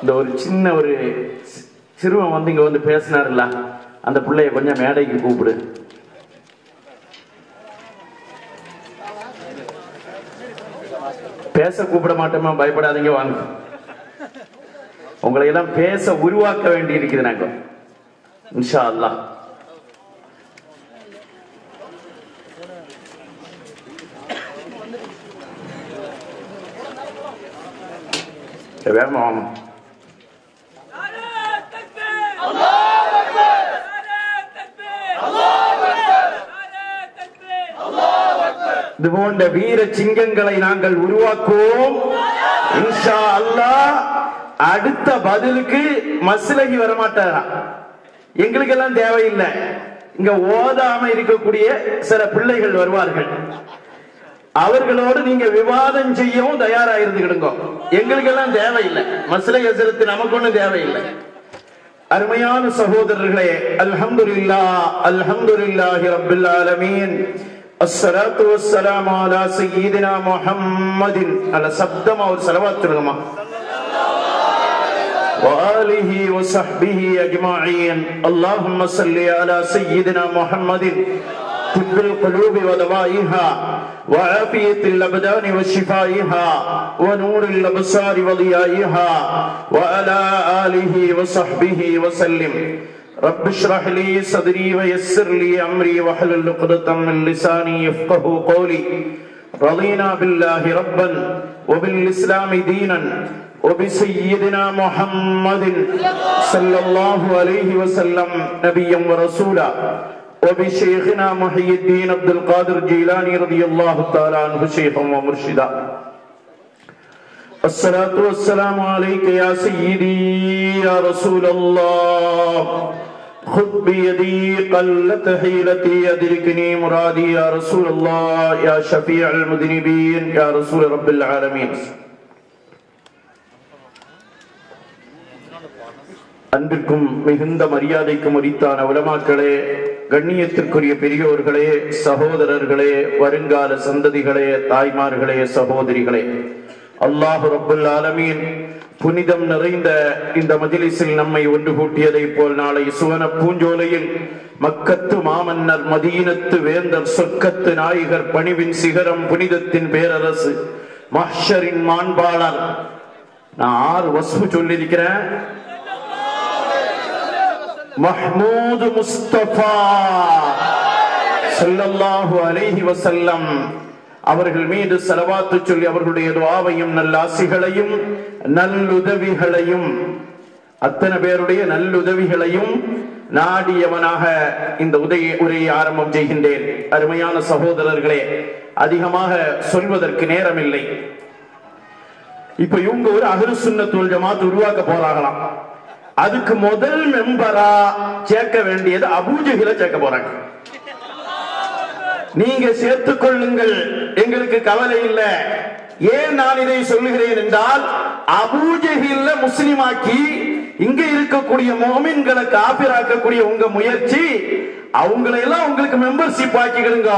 இந்த ஒரு சின்ன ஒரு சிறுவன் வந்து இங்க வந்து பேசினார்ல அந்த பிள்ளைய கொஞ்சம் மேடைக்கு கூப்பிடு. பேச கூப்பிட மாட்டோமா? பயப்படாதீங்க வாங்க. உங்களை எல்லாம் பேச உருவாக்க வேண்டி இருக்குது நாங்க இன்ஷா அல்லாஹ். வேக வாங்க இது போன்ற வீர சிங்கங்களை நாங்கள் உருவாக்குவோம். இன்ஷா அல்லா அடுத்த பதிலுக்கு மசிலகி வரமாட்டாராம் எங்களுக்கெல்லாம் தேவையில்லை. இங்க ஓதாம இருக்கக்கூடிய சில பிள்ளைகள் வருவார்கள். அவர்களோடு நீங்க விவாதம் செய்யவும் தயாரா இருந்துக்கிடுங்க எங்களுக்கெல்லாம் தேவையில்லை மஸ்லகி ஹசரத்து நமக்கு ஒண்ணும் தேவையில்லை அருமையான சகோதரர்களே அல்ஹம்துலில்லா அல்ஹம்துலில்லாஹி ரப்பில் ஆலமீன் அஸ்ஸலாத்து வஸ்ஸலாமு அலா சய்யிதினா முஹம்மதின் அல சப்தமா ஒரு ஸலவாத் சொல்லுங்கம்மா وآله وصحبه أجمعين اللهم صل على سيدنا محمد طب القلوب ودوائها وعافية الأبدان وشفائها ونور الأبصار وضيائها وعلى آله وصحبه وسلم. رب اشرح لي صدري ويسر لي أمري واحلل عقدة من لساني يفقه قولي. رضينا بالله ربا وبالإسلام دينا وبسيدنا محمد صلى الله عليه وسلم نبيا ورسولا. وبشيخنا محي الدين عبد القادر جيلاني رضي الله تعالى عنه شيخا ومرشدا الصلاة والسلام عليك يا سيدي يا رسول الله خذ بيدي قلت حيلتي أدركني مرادي يا رسول الله يا شفيع المذنبين يا رسول رب العالمين அன்பிற்கும் மிகுந்த மரியாதைக்கும் உரித்தான உலமாக்களே கண்ணியத்திற்குரிய பெரியோர்களே சகோதரர்களே வருங்கால சந்ததிகளே தாய்மார்களே சகோதரிகளே. அல்லாஹு ரபுல் ஆலமீன் புனிதம் நிறைந்த இந்த மஜிலிஸில் நம்மை ஒன்று கூட்டியதைப் போல் நாளை சுவன பூஞ்சோலையில் மக்கத்து மாமன்னர் மதீனத்து வேந்தர் சொர்க்கத்து நாயகர் பணிவின் சிகரம் புனிதத்தின் பேரரசு மஹ்ஷரின் மாண்பாளர். நான் ஆறு வசு சொல்லியிருக்கிறேன். மஹ்மூது முஸ்தபா செல்லல்லாஹு அலைஹி வசல்லம் அவர்கள் மீது செலவாத்து சொல்லி அவர்களுடைய துவாவையும் நல்லாசிகளையும் நல்லுதவிகளையும் அத்தனை பேருடைய நல்லுதவிகளையும் நாடியவனாக இந்த உதய உரையை ஆரம்பம் செய்கின்றேன். அருமையான சகோதரர்களே அதிகமாக சொல்வதற்கு நேரமில்லை. இப்ப இவங்க ஒரு அகரு தோல் ஜமாத் உருவாக்க போறாங்களாம். அதுக்கு முதல் மெம்பரா சேர்க்க வேண்டியது அபூஜகில சேர்க்க போறாங்க. நீங்க சேர்த்துக் கொள்ளுங்கள். எங்களுக்கு கவலை இல்லை. ஏன் நான் இதை சொல்லுகிறேன் என்றால் அபூஜகில முஸ்லிமாக்கி இங்க இருக்கக்கூடிய மோமின்களை காப்பிராக்கக்கூடிய உங்க முயற்சி அவங்களை எல்லாம் உங்களுக்கு மெம்பர்ஷிப் ஆக்கிக்கிடுங்க.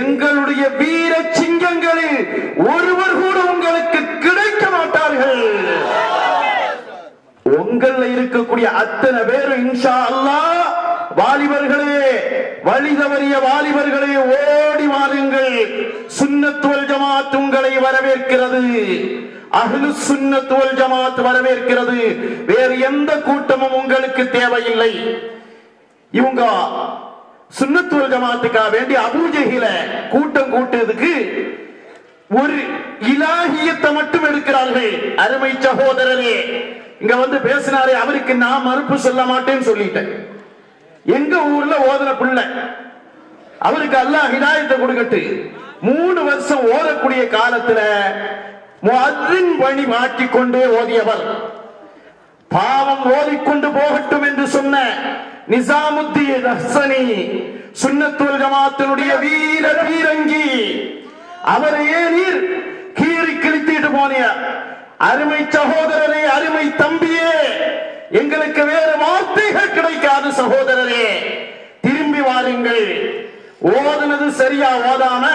எங்களுடைய வீர சிங்கங்களில் ஒருவர் கூட உங்களுக்கு கிடைக்க மாட்டார்கள். உங்கள்ல இருக்கக்கூடிய அத்தனை பேரும் இன்ஷா அல்லாஹ் வாலிபர்களே வழி தவறிய வாலிபர்களே ஓடி வாருங்கள். சுண்ணத்துவல் ஜமாத் உங்களை வரவேற்கிறது. அகலு சுண்ணத்துவல் ஜமாத் வரவேற்கிறது. வேறு எந்த கூட்டமும் உங்களுக்கு தேவையில்லை. இவங்க சுண்ணத்துவல் ஜமாத்துக்கா வேண்டி அபூஜகில கூட்டம் கூட்டுறதுக்கு ஒரு இலாகியத்தை மட்டும் எடுக்கிறார்கள். அருமை சகோதரரே இங்க வந்து பேசினாரே அவருக்கு நான் மறுப்பு சொல்ல மாட்டேன்னு சொல்லிட்டேன். எங்க ஊர்ல ஓதுன பிள்ளை அவருக்கு அல்லாஹ் ஹிதாயத்தை கொடுக்கட்டு. மூணு வருஷம் ஓதக்கூடிய காலத்துல முஅத்தின் பணி மாட்டிக்கொண்டே ஓதியவர். பாவம் ஓதிக்கொண்டு போகட்டும் என்று சொன்ன நிசாமுத்தி ஹசனி சுன்னத்துல் ஜமாத்தினுடைய வீர வீரங்கி அவரையே நீர் கீறி கிழித்திட்டு போனிய? அருமை சகோதரரே அருமை தம்பியே எங்களுக்கு வேறு வார்த்தைகள் கிடைக்காது சகோதரரே. திரும்பி வாருங்கள். ஓதுனது சரியா ஓதாம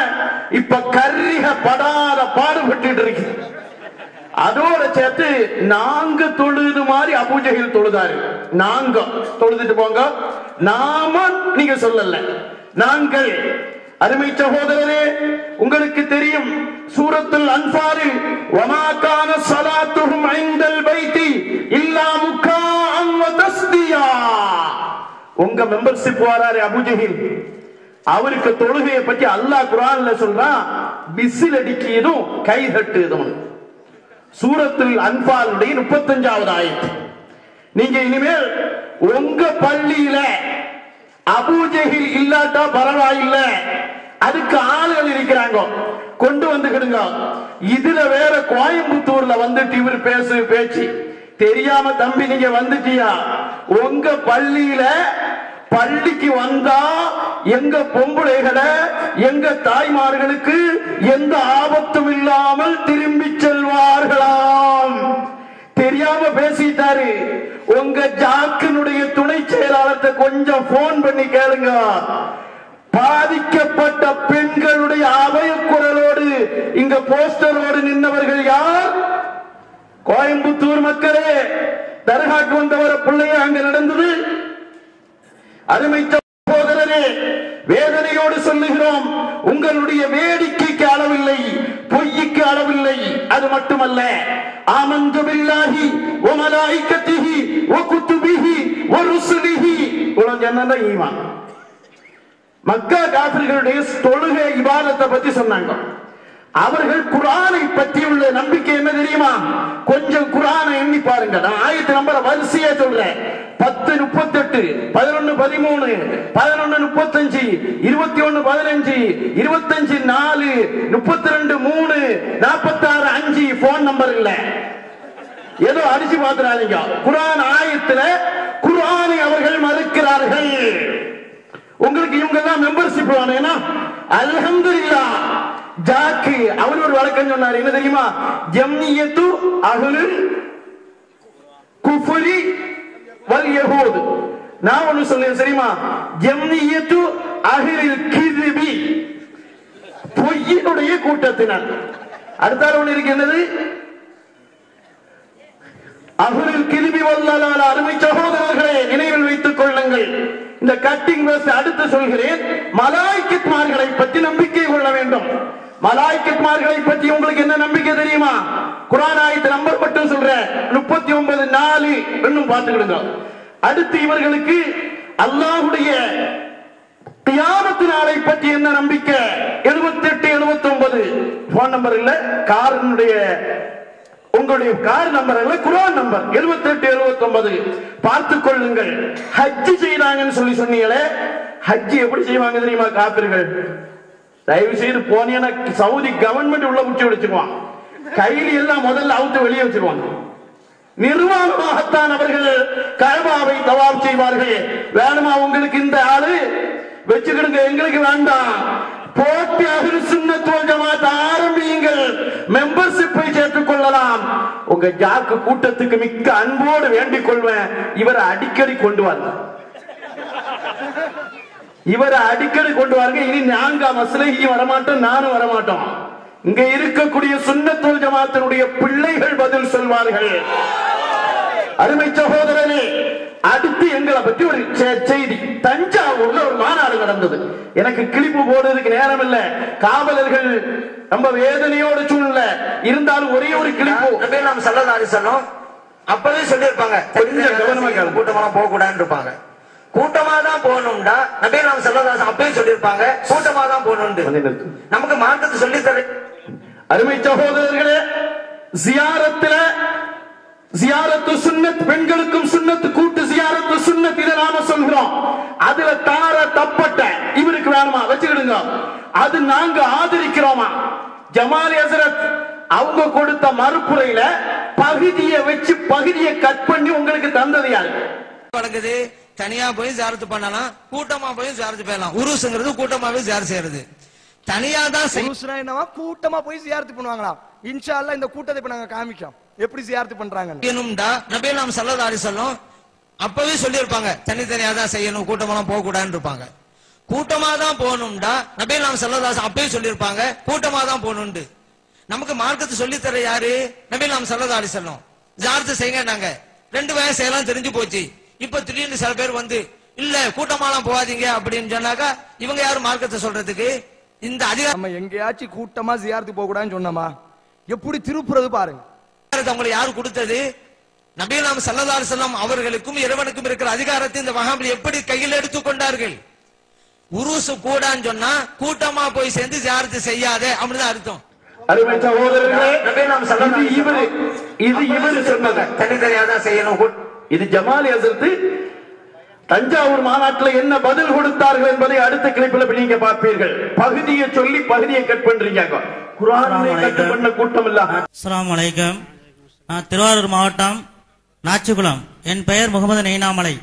இப்ப கரிக படாத பாடுபட்டு இருக்கு. அதோட சேர்த்து நாங்க தொழுது மாதிரி அபூஜைகள் தொழுதாரு. நாங்க தொழுதுட்டு போங்க. நாம நீங்க சொல்லல. நாங்கள் அருமை சகோதரரே உங்களுக்கு தெரியும் சூரத்துல் அன்பாரில் வமாக்கான சலாத்துகும் ஐந்தல் வைத்தி இல்லா முக்கா தஸ்தியா. உங்க மெம்பர்ஷிப் வராரு அபுஜஹில் அவருக்கு தொழுகையை பற்றி அல்லாஹ் குரான்ல சொல்றான் விசில் அடிக்கியதும் கை தட்டுதும். சூரத்தில் அன்பாலுடைய முப்பத்தஞ்சாவது ஆயத்து. நீங்க இனிமேல் உங்க பள்ளியில அபூஜெகில் இல்லாட்டா பரவாயில்ல. அதுக்கு ஆளுகள் இருக்கிறாங்க. கொண்டு வந்துக்கிடுங்க. இதுல வேற கோயம்புத்தூர்ல வந்துட்டு இவர் பேசு பேச்சு. தெரியாம தம்பி நீங்க வந்துட்டியா? உங்க பள்ளியில பள்ளிக்கு வந்தா எங்க பொம்பளைகளை எங்க தாய்மார்களுக்கு எந்த ஆபத்தும் இல்லாமல் திரும்பி செல்வார்களாம். தெரியாம பேசிட்டாரு. உங்க ஜாக்கினுடைய துணை செயலாளர்கிட்ட கொஞ்சம் போன் பண்ணி கேளுங்க. பாதிக்கப்பட்ட பெண்களுடைய அபய குரலோடு இங்க போஸ்டரோடு நின்றவர்கள் யார்? கோயம்புத்தூர் மக்களே தர்காக்கு வந்தவர பிள்ளைய அங்க நடந்தது. அருமை சகோதரரே வேதனையோடு சொல்லுகிறோம் உங்களுடைய வேடிக்கைக்கு அளவில்லை பொய்க்கு அளவில்லை அது மட்டுமல்ல. ஆமந்து பில்லாஹி வ மலாயிகத்திஹி ஓ குத்துபிஹி ஓ ருசுலிஹி. இவ்வளவு சொன்னா ஈமான்? மக்கா காபிர்களுடைய தொழுகை இபாதத்தை பத்தி சொன்னாங்க. அவர்கள் குரானை பற்றி உள்ள நம்பிக்கை என்ன தெரியுமா? கொஞ்சம் குரானை எண்ணி பாருங்க நான் ஆயிரத்தி நம்பரை வரிசையா சொல்றேன். பத்து முப்பத்தெட்டு பதினொன்னு பதிமூணு பதினொன்னு முப்பத்தஞ்சு இருபத்தி ஒன்னு பதினஞ்சு இருபத்தஞ்சு நாலு முப்பத்தி ரெண்டு மூணு நாற்பத்தாறு அஞ்சு போன் நம்பர் இல்ல ஏதோ அடிச்சு பாத்துறாதீங்க குரான் ஆயத்துல குரானை அவர்கள் மறுக்கிறார்கள். உங்களுக்கு இவங்க தான் மெம்பர்ஷிப் ஏன்னா அல்ஹம்துலில்லாஹ் ஜாக்கு. அவர் ஒரு வழக்கம் சொன்னார். என்ன தெரியுமா? ஜம்னியத்து அஹ்லுல் குஃபுரி வல் யஹூத். நான் ஒண்ணு சொல்லேன் தெரியுமா? ஜம்னியத்து அஹ்லில் கிருபி பொய்யினுடைய கூட்டத்தினர். அடுத்த ஒண்ணு இருக்கு என்னது? அகுரில் கிருமி வல்லாலால் அருமை சகோதரர்களை நினைவில் வைத்துக் கொள்ளுங்கள். இந்த கட்டிங் வேர்ஸ் அடுத்து சொல்கிறேன். மலாய்க்கித்மார்களை பற்றி நம்பிக்கை கொள்ள வேண்டும். மலாய்க்குமார்களை பற்றி உங்களுக்கு என்ன நம்பிக்கை தெரியுமா? குரான் ஆயத்து நம்பர் மட்டும் சொல்றேன் முப்பத்தி ஒன்பது நாலு இன்னும் பார்த்துக்கிடுங்க. அடுத்து இவர்களுக்கு அல்லாஹுடைய தியானத்து நாளை பற்றி என்ன நம்பிக்கை? 78 79 ஒன்பது போன் நம்பர் இல்ல காரனுடைய உங்களுடைய கார் நம்பர் இல்ல குரான் நம்பர் 78 79 ஒன்பது பார்த்துக் கொள்ளுங்கள். ஹஜ்ஜி செய்யறாங்கன்னு சொல்லி சொன்னீங்களே ஹஜ் எப்படி செய்வாங்க தெரியுமா காப்பீர்கள்? தயவு செய்து போனீங்கன்னா சவுதி கவர்மெண்ட் உள்ள முச்சி வச்சிருவான் கையில எல்லாம் முதல்ல அவுத்து வெளியே வச்சிருவாங்க. நிர்வாகமாகத்தான் அவர்கள் கல்பாவை தவாப் செய்வார்கள். வேணுமா உங்களுக்கு இந்த ஆளு? வச்சுக்கிடுங்க எங்களுக்கு வேண்டாம். போட்டி அகில் சுன்னத்துவல் ஜமாத் ஆரம்பியுங்கள். மெம்பர்ஷிப்பை சேர்த்துக் கொள்ளலாம். உங்க ஜாக்கு கூட்டத்துக்கு மிக்க அன்போடு வேண்டிக் கொள்வேன். இவரை அடிக்கடி கொண்டு வாங்க இவரை அடிக்கடி கொண்டு வாருங்க. இனி நாங்க மசலகியும் வரமாட்டோம் நானும் வரமாட்டோம். இங்க இருக்கக்கூடிய சுன்னத்துல் ஜமாத்தினுடைய பிள்ளைகள் பதில் சொல்வார்கள். அருமை சகோதரனே அடுத்து எங்களை பற்றி ஒரு செய்தி. தஞ்சாவூர்ல ஒரு மாநாடு நடந்தது. எனக்கு கிளிப்பு போடுறதுக்கு நேரம் இல்ல காவலர்கள் ரொம்ப வேதனையோட சூழ்நிலை. இருந்தாலும் ஒரே ஒரு கிளிப்பு நாம் அலைஹி வஸல்லம் அப்பவே சொல்லியிருப்பாங்க. கொஞ்சம் கவனமா கேளுங்க. கூட்டமா போக கூடாதுன்னு இருப்பாங்க. கூட்டமா தான் போகணும்டா நபி நாம் வஸல்லம் அப்பவே சொல்லியிருப்பாங்க கூட்டமா தான் நிறுத்து. நமக்கு மார்க்கத்தை சொல்லி தர அருமை சகோதரர்களே ஜியாரத்துல ஜியாரத்து சுன்னத் பெண்களுக்கும் சுன்னத் கூட்டு ஜியாரத்து சுன்னத் இதை நாம சொல்கிறோம். அதுல தார தப்பட்ட இவருக்கு வேணுமா? வச்சுக்கிடுங்க. அது நாங்க ஆதரிக்கிறோமா? ஜமாலி ஹசரத் அவங்க கொடுத்த மறுப்புரையில பகுதியை வச்சு பகுதியை கட் பண்ணி உங்களுக்கு தந்தது யாரு? நடக்குது தனியா போய் ஜியாரத்து பண்ணலாம் கூட்டமா போய் ஜியாரத்து பண்ணலாம். உருசுங்கிறது கூட்டமாவே ஜியாரத் செய்யறது. தனியா தான் என்னவா? கூட்டமா போய் ஜியாரத்து பண்ணுவாங்களாம் இன்ஷா இந்த கூட்டத்தை இப்ப நாங்க காமிக்கோம் எப்படி ஜியாரத்து செய்யணும்டா நபி நாம் சல்லல்லாஹு அலைஹி வஸல்லம் அப்பவே சொல்லியிருப்பாங்க தனித்தனியா தான் செய்யணும் கூட்டமெல்லாம் போக கூடாதுன்னு இருப்பாங்க. கூட்டமா தான் போகணும்டா நபி நாம் வஸல்லம் அப்பவே சொல்லியிருப்பாங்க கூட்டமா தான் போகணும்னு நமக்கு மார்க்கத்தை சொல்லி தர யாரு? நபி நாம் சல்லா அலி செல்லம் ஜாரத்து செய்யுங்க நாங்க ரெண்டு வயசு செய்யலாம் தெரிஞ்சு போச்சு. இப்ப திடீர்னு சில பேர் வந்து இல்ல கூட்டமாலாம் போகாதீங்க அப்படின்னு சொன்னாக்கா இவங்க யாரும் மார்க்கத்தை சொல்றதுக்கு இந்த அதிகாரம் நம்ம எங்கேயாச்சும் கூட்டமா ஜியாரத்து போக கூடாதுன்னு சொன்னோமா? எப்படி திருப்புறது பாருங்க. அதிகாரத்தை உங்களுக்கு யாரு கொடுத்தது? நபீலாம் அலைஹி வஸல்லம் அவர்களுக்கும் இறைவனுக்கும் இருக்கிற அதிகாரத்தை இந்த வஹாபில் எப்படி கையில் எடுத்துக் கொண்டார்கள்? உருசு கூடான்னு சொன்னா கூட்டமா போய் சேர்ந்து ஜியாரத்து செய்யாதே அப்படின்னு அர்த்தம். அருமை சகோதரர்களே இது இவரு இது இவரு சொன்னது. தனித்தனியா தான் செய்யணும். இது ஜமாலி ஹசரத்து தஞ்சாவூர் மாநாட்டில் என்ன பதில் கொடுத்தார்கள் என்பதை அடுத்த கிளிப்பில் நீங்க பார்ப்பீர்கள். பகுதியை சொல்லி பகுதியை கட் பண்றீங்க பண்ண கூட்டம் இல்ல அஸ்ஸலாமு அலைக்கும். நான் திருவாரூர் மாவட்டம் நாச்சிக்குளம் என் பெயர் முகமது நெய்னாமலை.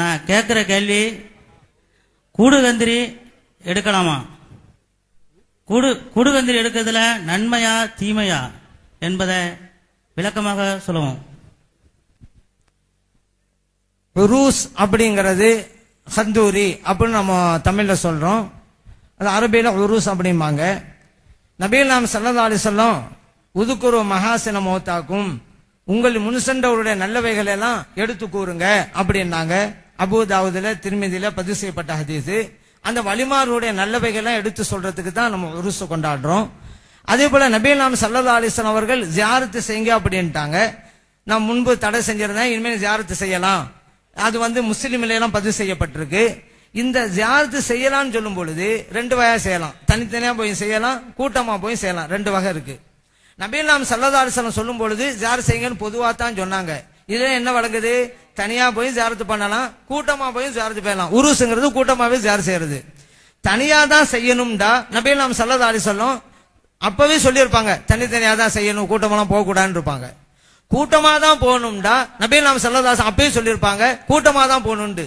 நான் கேட்குற கேள்வி கூடுகந்திரி எடுக்கலாமா? கூடு கூடுகந்திரி எடுக்கிறதுல நன்மையா தீமையா என்பதை விளக்கமாக சொல்லுவோம். ரூஸ் அப்படிங்கிறது ஹந்தூரி அப்படின்னு நம்ம தமிழ்ல சொல்றோம். அது அரபியில உருஸ் அப்படிம்பாங்க. நபீல் நாம் சல்லா அலிசல்லம் உதுக்குரு மகாசின மோத்தாக்கும் உங்கள் முன்சென்றவருடைய நல்லவைகள் எல்லாம் எடுத்து கூறுங்க அப்படின்னாங்க. அபு தாவூதுல திருமதியில பதிவு செய்யப்பட்ட ஹதீஸு. அந்த வழிமாருடைய நல்லவைகள்லாம் எடுத்து சொல்றதுக்கு தான் நம்ம உருசு கொண்டாடுறோம். அதே போல நபீல் நாம் சல்லா அலிஸ்லாம் அவர்கள் ஜியாரத்து செய்யுங்க அப்படின்ட்டாங்க. நான் முன்பு தடை செஞ்சிருந்தேன் இனிமேல் ஜியாரத்து செய்யலாம். அது வந்து முஸ்லீம்லாம் பதிவு செய்யப்பட்டிருக்கு. இந்த ஜியாரத்து செய்யலாம்னு சொல்லும் பொழுது ரெண்டு வகையா செய்யலாம். தனித்தனியா போய் செய்யலாம் கூட்டமா போய் செய்யலாம். ரெண்டு வகை இருக்கு. நபீல் நாம் சல்லதாரிசனம் சொல்லும் பொழுது ஜியாரத் செய்யுங்கன்னு பொதுவா தான் சொன்னாங்க. இதுல என்ன வழங்குது? தனியா போய் ஜியாரத்து பண்ணலாம் கூட்டமா போய் ஜியாரத்து பண்ணலாம். உருசுங்கிறது கூட்டமாவே ஜியாரத் செய்யறது. தனியா தான் செய்யணும்டா. நபீல் நாம் சல்லதாரி சொல்லும் அப்பவே சொல்லியிருப்பாங்க தனித்தனியா தான் செய்யணும் கூட்டமெல்லாம் போக கூடாதுன்னு இருப்பாங்க. கூட்டமா தான் போகணும்டா நபீல் நாம் சல்லதாசன் அப்பயே சொல்லியிருப்பாங்க கூட்டமா தான் போகணும்னு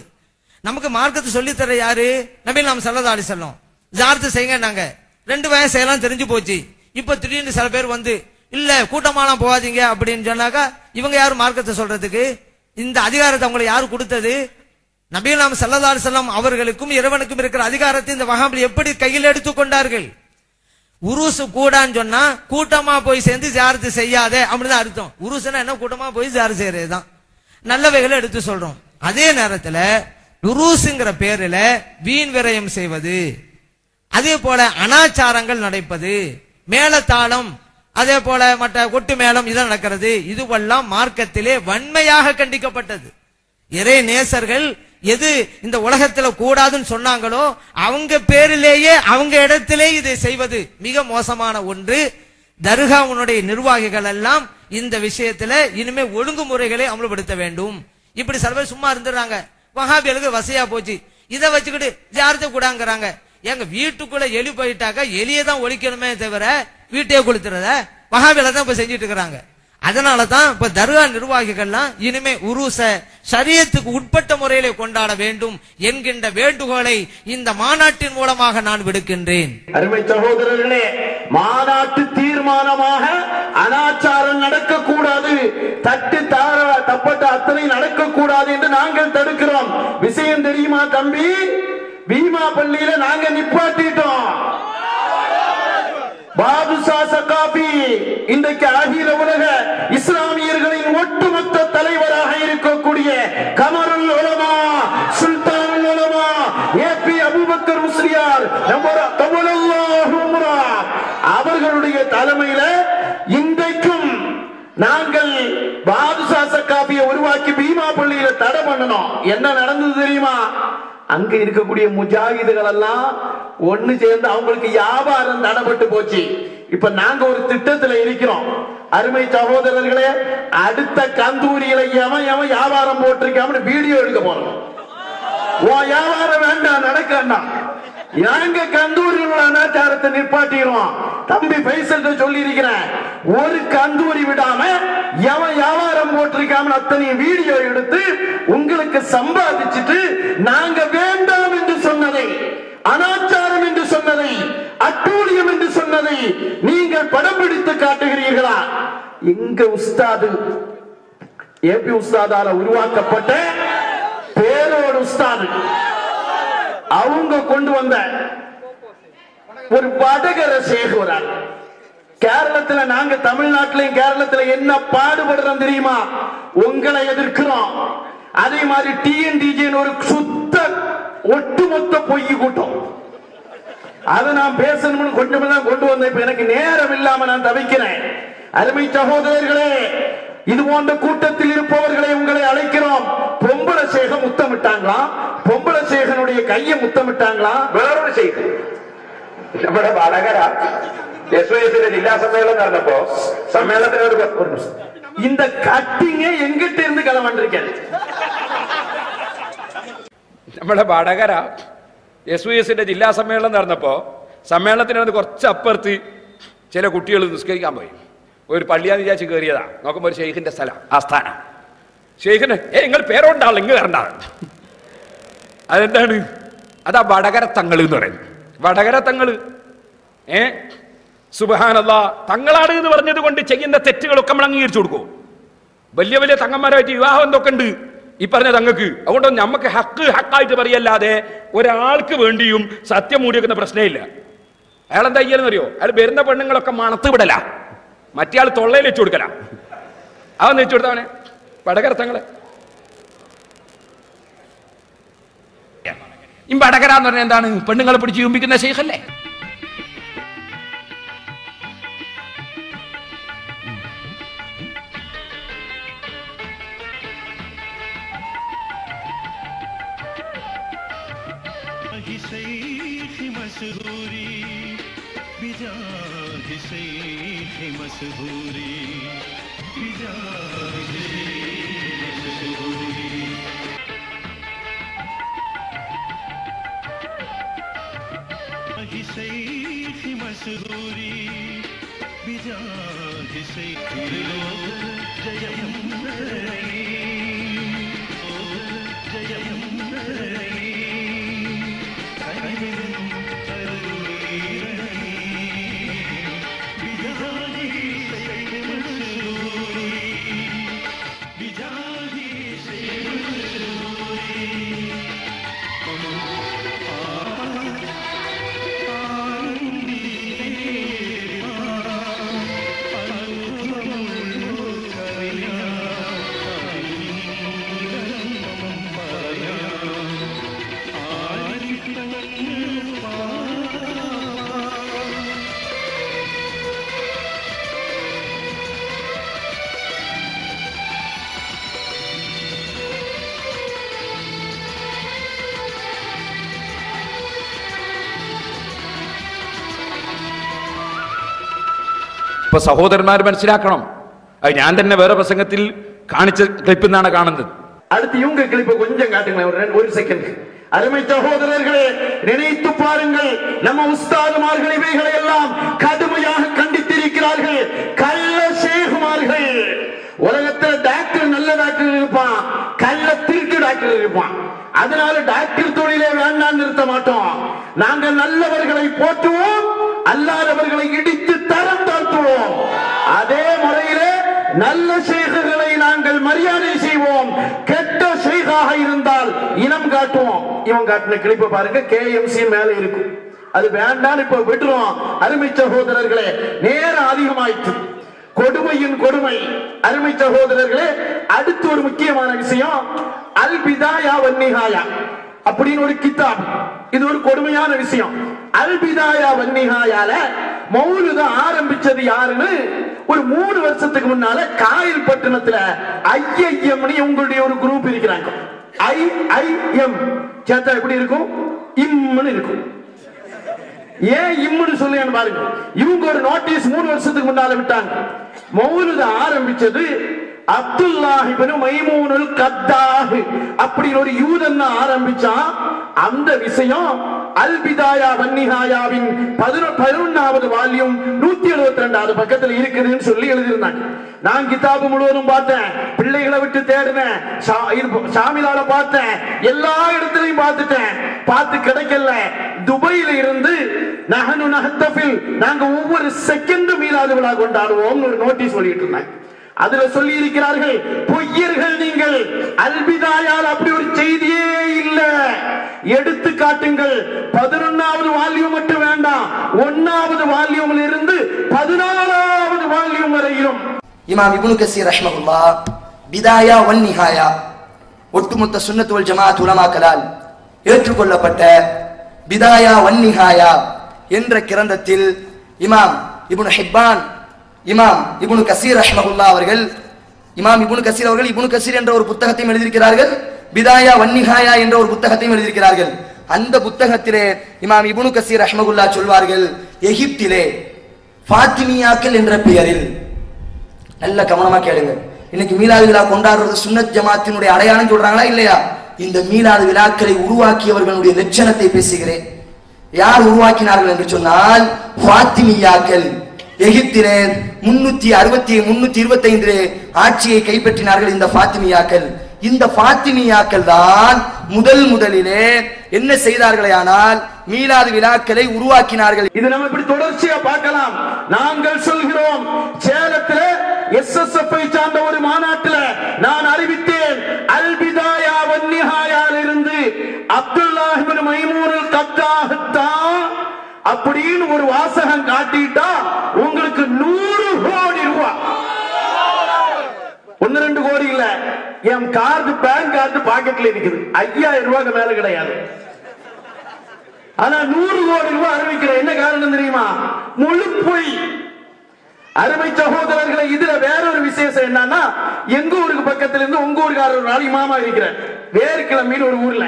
நமக்கு மார்க்கத்தை சொல்லித் தர யாரு? நபீல் நாம் சல்லதாடி செல்லும் செல்லம் செய்யுங்க நாங்க. ரெண்டு வயசு செய்யலாம் தெரிஞ்சு போச்சு. இப்ப திடீர்னு சில பேர் வந்து இல்ல கூட்டமாலாம் போகாதீங்க அப்படின்னு சொன்னாக்கா இவங்க யாரும் மார்க்கத்தை சொல்றதுக்கு? இந்த அதிகாரத்தை அவங்களை யாரு கொடுத்தது? நபீல் நாம் செல்லதாடி செல்லம் அவர்களுக்கும் இறைவனுக்கும் இருக்கிற அதிகாரத்தை இந்த வகாபில் எப்படி கையில் எடுத்துக்கொண்டார்கள் கொண்டார்கள்? உருசு கூடான்னு சொன்னா கூட்டமா போய் சேர்ந்து ஜாரத்து செய்யாதே அப்படின்னு அர்த்தம். உருசுனா என்ன? கூட்டமா போய் ஜாரு செய்யறதுதான். நல்லவைகளை எடுத்து சொல்றோம். அதே நேரத்துல உருசுங்கிற பேர்ல வீண் விரயம் செய்வது அதே போல அனாச்சாரங்கள் நடப்பது மேலத்தாளம் அதே போல மற்ற கொட்டு மேளம் இதெல்லாம் நடக்கிறது இதுவெல்லாம் மார்க்கத்திலே வன்மையாக கண்டிக்கப்பட்டது. இறை நேசர்கள் எது இந்த உலகத்துல கூடாதுன்னு சொன்னாங்களோ அவங்க பேரிலேயே அவங்க இடத்திலே இதை செய்வது மிக மோசமான ஒன்று. தர்காவுனுடைய நிர்வாகிகள் எல்லாம் இந்த விஷயத்துல இனிமே ஒழுங்குமுறைகளை அமல்படுத்த வேண்டும். இப்படி சில பேர் சும்மா இருந்துடுறாங்க. வஹாபிகளுக்கு வசையா போச்சு. இதை வச்சுக்கிட்டு ஜாரத்தை கூடாங்கிறாங்க. எங்க வீட்டுக்குள்ள எலி போயிட்டாக்க எலியை தான் ஒழிக்கணுமே தவிர வீட்டையே கொளுத்துறத வஹாபில தான் இப்ப செஞ்சுட்டு இருக்கிறாங்க. அதனால தான் இப்ப தர்கா நிர்வாகிகள்லாம் இனிமே உருச சரியத்துக்கு உட்பட்ட முறையிலே கொண்டாட வேண்டும் என்கின்ற வேண்டுகோளை இந்த மாநாட்டின் மூலமாக நான் விடுக்கின்றேன். அருமை சகோதரர்களே மாநாட்டு தீர்மானமாக அனாச்சாரம் நடக்கக்கூடாது. தட்டு தார தப்பட்ட அத்தனை நடக்கக்கூடாது என்று நாங்கள் தடுக்கிறோம். விஷயம் தெரியுமா தம்பி? பீமா பள்ளியில நாங்க நிப்பாட்டிட்டோம். பாதுஷா சகாபி இன்றைக்கு அகில உலக இஸ்லாமியர்களின் ஒட்டுமொத்த தலைவராக இருக்கக்கூடிய கமருல் உலமா சுல்தான் உலமா ஏ பி அபுபக்கர் முஸ்லியார் அவர்களுடைய தலைமையில இன்றைக்கும் நாங்கள் பாதுஷா சகாபியை உருவாக்கி பீமா பள்ளியில தடை பண்ணணும். என்ன நடந்தது தெரியுமா? அங்க இருக்கக்கூடிய முஜாகிதுகள் எல்லாம் ஒண்ணு சேர்ந்து அவங்களுக்கு வியாபாரம் தடைப்பட்டு போச்சு. இப்ப நாங்க ஒரு திட்டத்துல இருக்கிறோம். அருமை சகோதரர்களே அடுத்த கந்தூரியில எவன் எவன் வியாபாரம் போட்டிருக்காமனு வீடியோ எடுக்க போறோம். ஓ வியாபாரம் வேண்டாம் நடக்கண்டாம் எங்க கந்தூரியோட அனாச்சாரத்தை நிப்பாட்டிடுவோம் தம்பி பைசல் சொல்லி இருக்கிறேன் ஒரு கந்தூரி விடாம எவன் வியாபாரம் போட்டிருக்காம அத்தனை வீடியோ எடுத்து உங்களுக்கு சம்பாதிச்சுட்டு நாங்க வேண்டாம் என்று சொன்னதை அனாச்சாரம் என்று சொன்னதை அட்டூழியம் என்று சொன்னதை நீங்கள் படம் பிடித்து காட்டுகிறீர்களா? எங்க உஸ்தாது ஏபி உஸ்தாதால உருவாக்கப்பட்ட பேரோடு உஸ்தாது. அவங்க கொண்டு வந்த ஒரு படகரை சேகுறாங்க கேரளத்துல நாங்க தமிழ்நாட்டிலையும் கேரளத்துல என்ன பாடுபடுறோம் தெரியுமா? உங்களை எதிர்க்கிறோம். அதே மாதிரி டிஎன்டிஜின்னு ஒரு சுத்த ஒட்டுமொத்த பொய் கூட்டம். அதை நான் பேசணும்னு கொஞ்சம் தான் கொண்டு வந்தேன். இப்ப எனக்கு நேரம் இல்லாம நான் தவிக்கிறேன். அருமை சகோதரர்களே இது போன்ற கூட்டத்தில் இருப்பவர்களை உங்களை அழைக்கிறோம். பொம்பளை சேகம் முத்தமிட்டாங்களா? பொம்பளை சேகனுடைய கையை முத்தமிட்டாங்களா? வேற செய்தி. அழகரா എസ് വൈ എസിന്റെ ജില്ലാ സമ്മേളനം നടന്നപ്പോ സമ്മേളനത്തിന് ഒരു ഒരു നിമിഷം. இந்த கட்டிங்க எங்கிட்ட இருந்து கிளம்பிருக்கேன் നമ്മുടെ വടകര എസ് വൈ എസിന്റെ ജില്ലാ സമ്മേളനം നടന്നപ്പോ സമ്മേളനത്തിന് വന്ന് കുറച്ച് അപ്പുറത്ത് ചില കുട്ടികൾ നിസ്കരിക്കാൻ പോയി ഒരു പള്ളിയാന്ന് വിചാരിച്ച് കയറിയതാ നോക്കുമ്പോ ഒരു ഷെയ്ഖിന്റെ സ്ഥലം ആസ്ഥാനം ഷെയ്ഖിന് ഏ നിങ്ങൾ പേരോണ്ടാളെ ഇങ്ങ് വരണ്ട അതെന്താണ് അതാ വടകര തങ്ങള് എന്ന് പറയുന്നത് വടകര തങ്ങള് ഏ സുബഹാനല്ല തങ്ങളാണ് എന്ന് പറഞ്ഞത് കൊണ്ട് ചെയ്യുന്ന തെറ്റുകളൊക്കെ നമ്മൾ അംഗീകരിച്ചു കൊടുക്കും. വലിയ വലിയ തങ്ങന്മാരായിട്ട് വിവാഹം എന്തൊക്കെ ഉണ്ട്? ഈ പറഞ്ഞ തങ്ങൾക്ക്. അതുകൊണ്ട് നമുക്ക് ഹക്ക് ഹക്കായിട്ട് പറയല്ലാതെ ഒരാൾക്ക് വേണ്ടിയും സത്യം മൂടിവെക്കുന്ന പ്രശ്നമില്ല. അയാൾ എന്താ ചെയ്യലെന്നറിയോ അയാൾ വരുന്ന പെണ്ണുങ്ങളൊക്കെ മണത്ത് വിടല. മറ്റേ ആൾ തൊള്ളയിൽ വെച്ചു കൊടുക്കല. അതൊന്ന് വെച്ചു കൊടുത്തവനെ? വടകരത്തങ്ങൾ. ഈ വടകര എന്ന് പറഞ്ഞാൽ എന്താണ്? പെണ്ണുങ്ങളെ പിടിച്ച് ചുംബിക്കുന്ന ശേഖല്ലേ? مسهوري بجاه شيخ مسهوري بجاه شيخ مسهوري شيخ مسهوري بجاه شيخ جيم ഇപ്പൊ സഹോദരന്മാർ മനസ്സിലാക്കണം അത് ഞാൻ തന്നെ വേറെ പ്രസംഗത്തിൽ കാണിച്ച ക്ലിപ്പിൽ നിന്നാണ് കാണുന്നത് அடுத்து இவங்க கிளிப்பை கொஞ்சம் காட்டுங்களேன் ஒரு ரெண்டு- ஒரு செகண்ட் அருமை சகோதரர்களே நினைத்து பாருங்கள் நம்ம உஸ்தாதுமார்கள் இவைகளை எல்லாம் கடுமையாக கண்டித்திருக்கிறார்கள் கள்ள சேகுமார்கள் உலகத்துல டாக்டர் நல்ல டாக்டர் இருப்பான் கள்ள திருட்டு டாக்டர் இருப்பான் அதனால டாக்டர் தொழிலே வேண்டாம் நிறுத்த மாட்டோம் நாங்க நல்லவர்களை போற்றுவோம் அல்லாதவர்களை இடித்து தரம் தாழ்த்துவோம். அதே முறையிலே நல்ல ஷேகுகளை நாங்கள் மரியாதை செய்வோம். கெட்ட செய்காக இருந்தால் இனம் காட்டுவோம். இவன் காட்டின கிளிப்பை பாருங்க கேஎம்சி மேல இருக்கும். அது வேண்டாம் இப்ப விட்டுருவோம். அருமை சகோதரர்களே நேரம் அதிகமாயிற்று. கொடுமையின் கொடுமை. அருமை சகோதரர்களே அடுத்து ஒரு முக்கியமான விஷயம் அல்பிதாயா வன்னிகாயா? அப்படின்னு ஒரு கித்தாப். இது ஒரு கொடுமையான விஷயம். அல்பிதாயா வன்னிகாயால மௌலுத ஆரம்பிச்சது யாருன்னு ஒரு மூணு வருஷத்துக்கு முன்னால காயல் பட்டணத்துல ஐஎம் உங்களுடைய ஒரு குரூப் இருக்கிறாங்க. ஐ ஐ எம் சேர்த்தா எப்படி இருக்கும்? இம்னு இருக்கும். ஏன் இம்முன்னு சொல்லு பாருங்க. இவங்க ஒரு நோட்டீஸ் மூணு வருஷத்துக்கு முன்னால விட்டாங்க. மௌலுத ஆரம்பிச்சது அப்துல்லாஹிபனு மைமூனுல் கத்தாஹ் அப்படின்னு ஒரு யூதன் ஆரம்பிச்சா அந்த விஷயம் அல் பிதாயா வன்னிஹாயாவின் பதினொன்னாவது வால்யூம் நூத்தி எழுபத்தி ரெண்டாவது பக்கத்துல இருக்குதுன்னு சொல்லி எழுதியிருந்தாங்க. நான் கிதாபு முழுவதும் பார்த்தேன். பிள்ளைகளை விட்டு தேடினேன். சாமிலால பார்த்தேன். எல்லா இடத்துலயும் பார்த்துட்டேன். பார்த்து கிடைக்கல. துபையில இருந்து நகனு நகத்தபில் நாங்க ஒவ்வொரு செகண்டும் மீலாது விழா கொண்டாடுவோம் ஒரு நோட்டீஸ் சொல்லிட்டு இருந்தேன் அதுல சொல்லி இருக்கிறார்கள் பொய்யர்கள் நீங்கள் அல்பிதாயால் அப்படி ஒரு செய்தியே இல்ல. எடுத்து காட்டுங்கள் பதினொன்னாவது வால்யூம் மட்டும் வேண்டாம். ஒன்னாவது வால்யூம்ல இருந்து பதினாலாவது வால்யூம் வரையிலும். இமாம் இபுனு கசீர் ரஹ்மகுல்லா பிதாயா ஒன் நிஹாயா ஒட்டுமொத்த சுண்ணத்துவல் ஜமாத் உலமாக்களால் ஏற்றுக்கொள்ளப்பட்ட பிதாயா வன்நிஹாயா என்ற கிரந்தத்தில் இமாம் இபுனு ஹிப்பான் இமாம் இபுனு கசீர் ரஹ்மகுல்லா அவர்கள் இமாம் இபுனு கசீர் அவர்கள் இபுனு கசீர் என்ற ஒரு புத்தகத்தையும் எழுதியிருக்கிறார்கள். பிதாயா வன்னிஹாயா என்ற ஒரு புத்தகத்தையும் எழுதியிருக்கிறார்கள். அந்த புத்தகத்திலே இமாம் இபுனு கசீர் ரஹ்மகுல்லா சொல்வார்கள் எகிப்திலே ஃபாத்திமியாக்கள் என்ற பெயரில். நல்ல கவனமா கேளுங்க. இன்னைக்கு மீலாது விழா கொண்டாடுறது சுன்னத் ஜமாத்தினுடைய அடையாளம் சொல்றாங்களா இல்லையா? இந்த மீலாது விழாக்களை உருவாக்கியவர்களுடைய லட்சணத்தை பேசுகிறேன். யார் உருவாக்கினார்கள் என்று சொன்னால் ஃபாத்திமியாக்கள். எகிப்திலே முன்னூத்தி அறுபத்தி முன்னூத்தி இருபத்தி ஐந்து ஆட்சியை கைப்பற்றினார்கள் இந்த ஃபாத்திமியாக்கள். இந்த பாத்திமியாக்கள் தான் முதல் முதலிலே என்ன செய்தார்களே ஆனால் மீலாது விழாக்களை உருவாக்கினார்கள். இது நம்ம இப்படி தொடர்ச்சியா பார்க்கலாம். நாங்கள் சொல்கிறோம் சேலத்துல எஸ் எஸ் எஃப் சார்ந்த ஒரு மாநாட்டில் நான் அறிவித்தேன். அல்பிதாயா வன்னிஹாயால் இருந்து அப்துல்லாஹிபின் மைமூனில் கத்தாகத்தான் அப்படின்னு ஒரு வாசகம் காட்டிட்டா உங்களுக்கு நூறு கோடி ரூபாய் ஒன்னு ரெண்டு கோடி இல்ல. என் கார்டு பேங்க் கார்டு பாக்கெட்ல இருக்குது. ஐயாயிரம் ரூபாய்க்கு மேல கிடையாது. ஆனா நூறு கோடி ரூபாய் அறிவிக்கிற என்ன காரணம் தெரியுமா? முழு பொய் அருமை சகோதரர்களை இதுல வேற ஒரு விசேஷம் என்னன்னா எங்க ஊருக்கு பக்கத்துல இருந்து உங்க ஊருக்காரர் ஒரு நாள் இமாமா இருக்கிறார். வேறு கிழமையில் ஒரு ஊர்ல.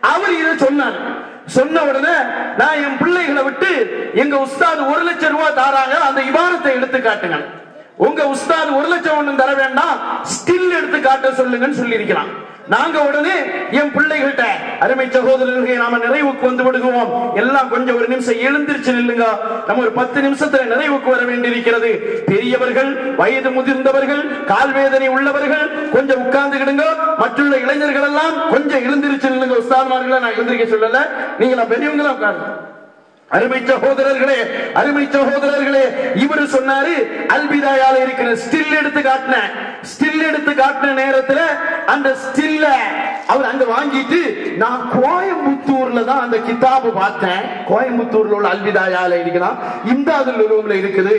அவர் இதை சொன்னார். சொன்ன உடனே நான் என் பிள்ளைகளை விட்டு எங்க உஸ்தாது ஒரு லட்சம் ரூபாய் தாராங்க அந்த இபாரத்தை எடுத்து காட்டுங்க உங்க உஸ்தாது ஒரு லட்சம் ஒண்ணும் தர வேண்டாம். ஸ்டில் எடுத்து காட்ட சொல்லுங்கன்னு சொல்லி இருக்கிறான் நாங்க உடனே என் பிள்ளைகிட்ட அருமை சகோதரர்களை நாம நிறைவுக்கு வந்து விடுவோம். எல்லாம் கொஞ்சம் ஒரு நிமிஷம் எழுந்திருச்சு நில்லுங்க. நம்ம ஒரு பத்து நிமிஷத்துல நிறைவுக்கு வர வேண்டியிருக்கிறது. பெரியவர்கள் வயது முதிர்ந்தவர்கள் கால்வேதனை உள்ளவர்கள் கொஞ்சம் உட்கார்ந்துக்கிடுங்க. மற்றுள்ள இளைஞர்கள் எல்லாம் கொஞ்சம் எழுந்திருச்சு நில்லுங்க. உஸ்தாத்மார்களை நான் எழுந்திருக்க சொல்லல. நீங்களா பெரியவங்களா உட்காருங்க. அருமை சகோதரர்களே அருமை சகோதரர்களே இவர் சொன்னாரு அல்பிதாயால இருக்கிற ஸ்டில் எடுத்து காட்டின ஸ்டில் எடுத்து காட்டின நேரத்துல அந்த ஸ்டில்ல அவர் அங்க வாங்கிட்டு நான் கோயம்புத்தூர்ல தான் அந்த கிதாபு பார்த்தேன். கோயம்புத்தூர்ல உள்ள அல்விதாயால இருக்கலாம் இந்த அதுல ரூம்ல இருக்குது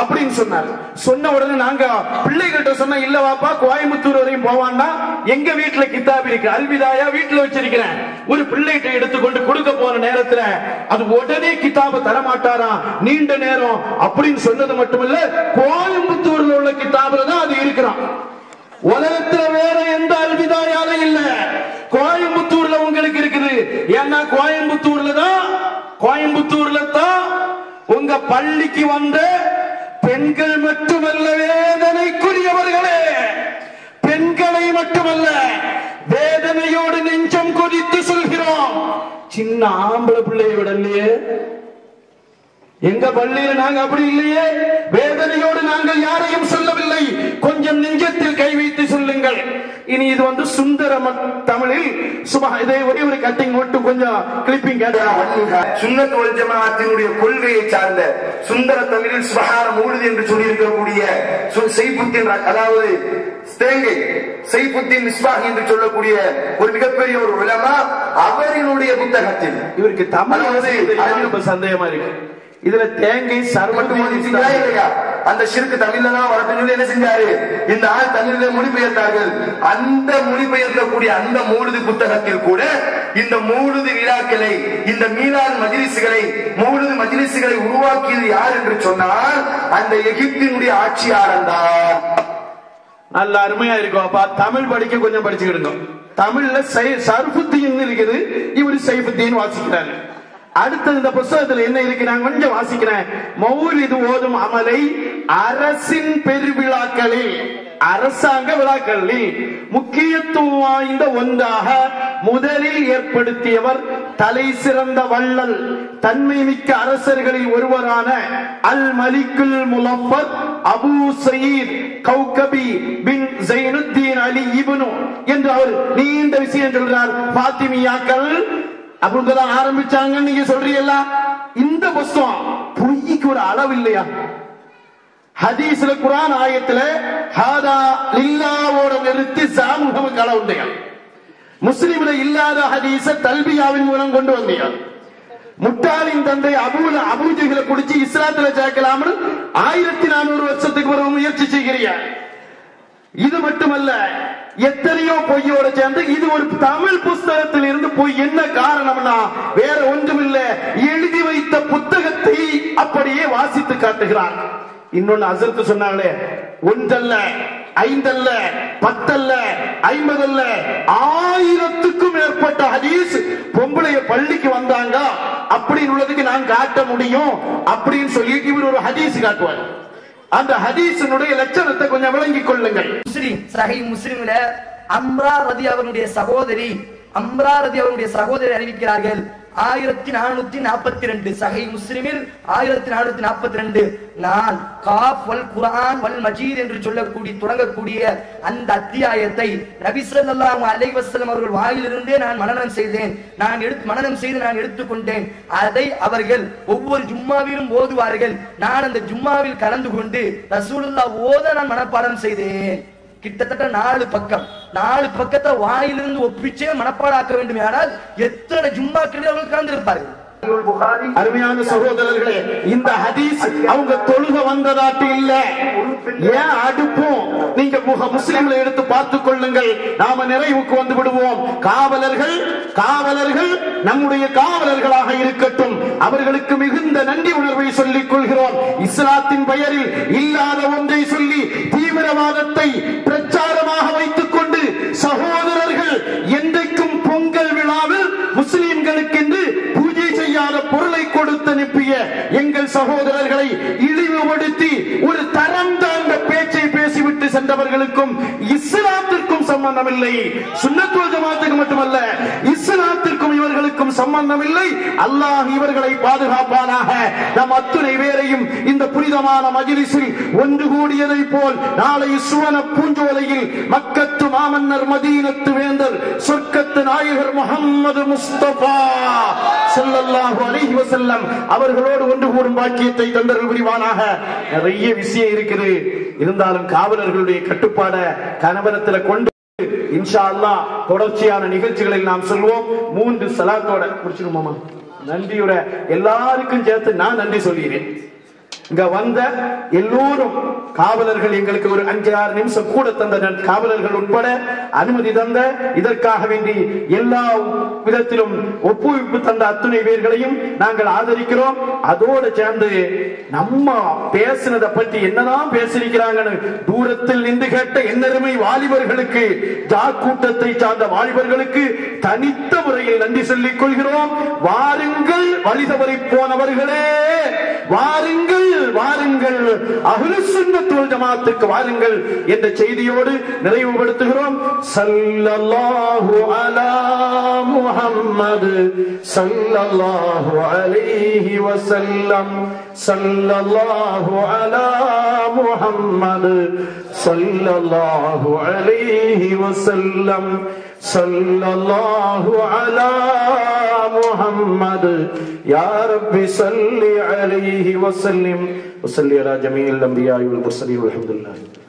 அப்படின்னு சொன்னார். சொன்ன உடனே நாங்க பிள்ளைகிட்ட சொன்ன இல்ல வாப்பா கோயம்புத்தூர் வரையும் போவான்னா எங்க வீட்டுல கிதாப் இருக்கு? அல்விதாயா வீட்டுல வச்சிருக்கிறேன். ஒரு பிள்ளைகிட்ட எடுத்துக்கொண்டு கொடுக்க போன நேரத்துல அது உடனே கிதாப தர மாட்டாரா நீண்ட நேரம். அப்படின்னு சொன்னது மட்டுமல்ல கோயம்புத்தூர்ல உள்ள கிதாபுல தான் அது இருக்கிறான். உலகத்துல வேற எந்த அல்விதாயாலும் இல்ல. கோயம்புத்தூர்ல உங்களுக்கு இருக்குது. ஏன்னா கோயம்புத்தூர்ல தான் கோயம்புத்தூர்ல தான் உங்க பள்ளிக்கு வந்த பெண்கள் மட்டுமல்ல வேதனைக்குரியவர்களே. பெண்களை மட்டுமல்ல வேதனையோடு நெஞ்சம் கொதித்து சொல்கிறோம். சின்ன ஆம்பளை பிள்ளையை விடலையே. எங்க பள்ளியில் நாங்க அப்படி இல்லையே. வேதனையோடு நாங்கள் யாரையும் சொல்லவில்லை. கொஞ்சம் நெஞ்சத்தில் கை வைத்து சொல்லுங்கள். இனி இது வந்து சுந்தர ம- தமிழில் சும்மா இதை ஒரே ஒரு கட்டிங் மட்டும் கொஞ்சம் கிளிப்பிங் சுன்னத் வல் ஜமாஅத்தினுடைய கொள்கையை சார்ந்த சுந்தர தமிழில் சுபஹான மூடுது என்று சொல்லியிருக்கக்கூடிய செய்புத்தின் அதாவது தேங்கை செய்புத்தின் மிஸ்பாக் என்று சொல்லக்கூடிய ஒரு மிகப்பெரிய ஒரு உலமா அவரினுடைய புத்தகத்தில். இவருக்கு தமிழ் சந்தேகமா இருக்கு. இதுல தேங்கை சர்வட்டு இல்லையா? அந்த சிறுக்கு தமிழ்ல தான் வரட்டும்னு என்ன செஞ்சாரு? இந்த ஆள் தமிழ்ல மொழிபெயர்த்தார்கள். அந்த மொழிபெயர்க்கக்கூடிய அந்த மூடுது புத்தகத்தில் கூட இந்த மூடுது விழாக்களை இந்த மீலாது மஜிலிசுகளை மூழுது மஜிலிசுகளை உருவாக்கியது யார் என்று சொன்னால் அந்த எகிப்தினுடைய ஆட்சியாளர் தான். நல்ல அருமையா இருக்கும். அப்பா தமிழ் படிக்க கொஞ்சம் படிச்சுக்கிடுங்க. தமிழ்ல சை- சர்புத்தின்னு இருக்குது இவர் சைபுத்தின்னு வாசிக்கிறாரு. அடுத்தது இந்த புத்தகத்துல என்ன இருக்கு? நான் கொஞ்சம் வாசிக்கிறேன். மௌலிது ஓதும் அமலை அரசின் பெருவிழாக்களில் அரசாங்க விழாக்களில் முக்கியத்துவம் வாய்ந்த ஒன்றாக முதலில் ஏற்படுத்தியவர் தலை சிறந்த வள்ளல் தன்மை மிக்க அரசர்களில் ஒருவரான அல் மலிக்குல் முலஃபர் அபு சயீத் கௌகபி பின் ஜைனுத்தீன் அலி இபனு. என்று அவர் நீண்ட விஷயம் சொல்றார். பாத்திமியாக்கள் அப்படிதான் ஆரம்பிச்சாங்கன்னு நீங்க சொல்றீங்களா இந்த புஸ்தகம் பொய்க்கு ஒரு அளவு இல்லையா? ஹதீஸ்ல குரான் ஆயத்துல ஹாதா லில்லாவோட நிறுத்தி சாமூகம் அளவு இல்லையா முஸ்லிம்ல இல்லாத ஹதீஸ தல்பியாவின் மூலம் கொண்டு வந்தியான் முட்டாளின் தந்தை அபூல அபூஜைகளை குடிச்சு இஸ்லாத்துல சேர்க்கலாம்னு ஆயிரத்தி நானூறு வருஷத்துக்கு ஒரு முயற்சி செய்கிறீங்க இது மட்டுமல்ல எத்தனையோ பொய்யோட சேர்ந்து இது ஒரு தமிழ் புஸ்தகத்தில் இருந்து போய் என்ன காரணம்னா வேற ஒன்றுமில்ல எழுதி வைத்த புத்தகத்தை அப்படியே வாசித்து காட்டுகிறார். இன்னொன்னு அசர்த்து சொன்னாங்களே ஒன்றல்ல ஐந்தல்ல பத்தல்ல ஐம்பதல்ல ஆயிரத்துக்கும் மேற்பட்ட ஹதீஸ் பொம்பளைய பள்ளிக்கு வந்தாங்க. அப்படின்னு உள்ளதுக்கு நான் காட்ட முடியும் அப்படின்னு சொல்லிட்டு இவர் ஒரு ஹதீஸ் காட்டுவார். அந்த ஹதீஸினுடைய லட்சணத்தை கொஞ்சம் விளங்கிக் கொள்ளுங்கள். முஸ்லிம் சஹி முஸ்லிம்ல அம்ரா ரதி அவருடைய சகோதரி அம்ரா ரதி அவருடைய சகோதரி அறிவிக்கிறார்கள். ஆயிரத்தி நானூத்தி நாற்பத்தி ரெண்டு சகை முஸ்லிமில் ஆயிரத்தி நானூத்தி நாற்பத்தி ரெண்டு நான் காப் வல் குரான் வல் மஜீத் என்று சொல்லக்கூடிய தொடங்கக்கூடிய அந்த அத்தியாயத்தை நபி ஸல்லல்லாஹு அவர்கள் வாயிலிருந்தே நான் மனநம் செய்தேன். நான் எடுத்து மனனம் செய்து நான் எடுத்துக்கொண்டேன். அதை அவர்கள் ஒவ்வொரு ஜும்மாவிலும் ஓதுவார்கள். நான் அந்த ஜும்மாவில் கலந்து கொண்டு ரசூலுல்லாஹ் ஓத நான் மனப்பாடம் செய்தேன். கிட்டத்தட்ட நாலு பக்கம். நாலு பக்கத்தை வாயிலிருந்து ஒப்பிச்சே மனப்பாடாக்க வேண்டும் ஆனால் எத்தனை ஜும்மாக்களில் அவர்கள் கலந்திருப்பார்கள்? அருமையான சகோதரர்களே இந்த ஹதீஸ் அவங்க தொழுக வந்ததாட்டு இல்ல. ஏன் அடுப்பும்? நீங்க முக முஸ்லிம்களை எடுத்து பார்த்துக் கொள்ளுங்கள். நாம நிறைவுக்கு வந்து விடுவோம். காவலர்கள் காவலர்கள் நம்முடைய காவலர்களாக இருக்கட்டும். அவர்களுக்கு மிகுந்த நன்றி உணர்வை சொல்லிக் கொள்கிறோம். இஸ்லாத்தின் பெயரில் இல்லாத ஒன்றை சொல்லி தீவிரவாதத்தை பிரச்சாரமாக வைத்துக் கொண்டு சகோதரர்கள் என்றைக்கும் பொங்கல் விழாவில் முஸ்லிம்களுக்கு பொருளை கொடுத்து அனுப்பிய எங்கள் சகோதரர்களை இழிவுபடுத்தி ஒரு தரம் தாழ்ந்த பேச்சை பேசிவிட்டு சென்றவர்களுக்கும் இஸ்லாம் சம்பந்தம் இல்லை சுன்னத்துவ ஜமாத்துக்கு மட்டுமல்ல இஸ்லாத்திற்கும் இவர்களுக்கும் சம்பந்தம் இல்லை அல்லாஹ் இவர்களை பாதுகாப்பானாக. நம் அத்துணை பேரையும் இந்த புனிதமான மஜிலிசில் ஒன்று கூடியதை போல் நாளை சுவன பூஞ்சோலையில் மக்கத்து மாமன்னர் மதீனத்து வேந்தர் சொர்க்கத்து நாயகர் முகம்மது முஸ்தபா செல்லல்லாஹு அலைஹி வசல்லம் அவர்களோடு ஒன்று கூடும் பாக்கியத்தை தந்தர்கள் புரிவானாக. நிறைய விஷயம் இருக்குது. இருந்தாலும் காவலர்களுடைய கட்டுப்பாட கணவரத்தில் கொண்டு இன்ஷா அல்லாஹ் தொடர்ச்சியான நிகழ்ச்சிகளில் நாம் சொல்வோம். மூன்று சலாத்தோட முடிச்சிருமாமா நன்றியோட எல்லாருக்கும் சேர்த்து நான் நன்றி சொல்கிறேன் இங்க வந்த எல்லோரும் காவலர்கள் எங்களுக்கு ஒரு அஞ்சு ஆறு நிமிஷம் கூட தந்த காவலர்கள் உட்பட அனுமதி தந்த இதற்காக வேண்டி எல்லா விதத்திலும் ஒப்புவிப்பு தந்த அத்துணை பேர்களையும் நாங்கள் ஆதரிக்கிறோம். அதோடு சேர்ந்து நம்ம பேசினதை பற்றி என்னதான் பேசியிருக்கிறாங்கன்னு தூரத்தில் நின்று கேட்ட என்னருமை வாலிபர்களுக்கு ஜா கூட்டத்தை சார்ந்த வாலிபர்களுக்கு தனித்த முறையில் நன்றி சொல்லிக் கொள்கிறோம். வாருங்கள் வழி போனவர்களே. வாருங்கள் வாருங்கள். அஹ்லு ஜமாத்துக்கு வாருங்கள் என்ற செய்தியோடு நிறைவுபடுத்துகிறோம். சல்லல்லாஹு அலா முஹம்மது சல்லல்லாஹு அலைஹி வசல்லம் சல்லல்லாஹு அலா முஹம்மது சல்லல்லாஹு அலைஹி صلى الله على محمد. يا رب صل عليه وسلم. وصلي على جميع الأنبياء والمرسلين والحمد لله.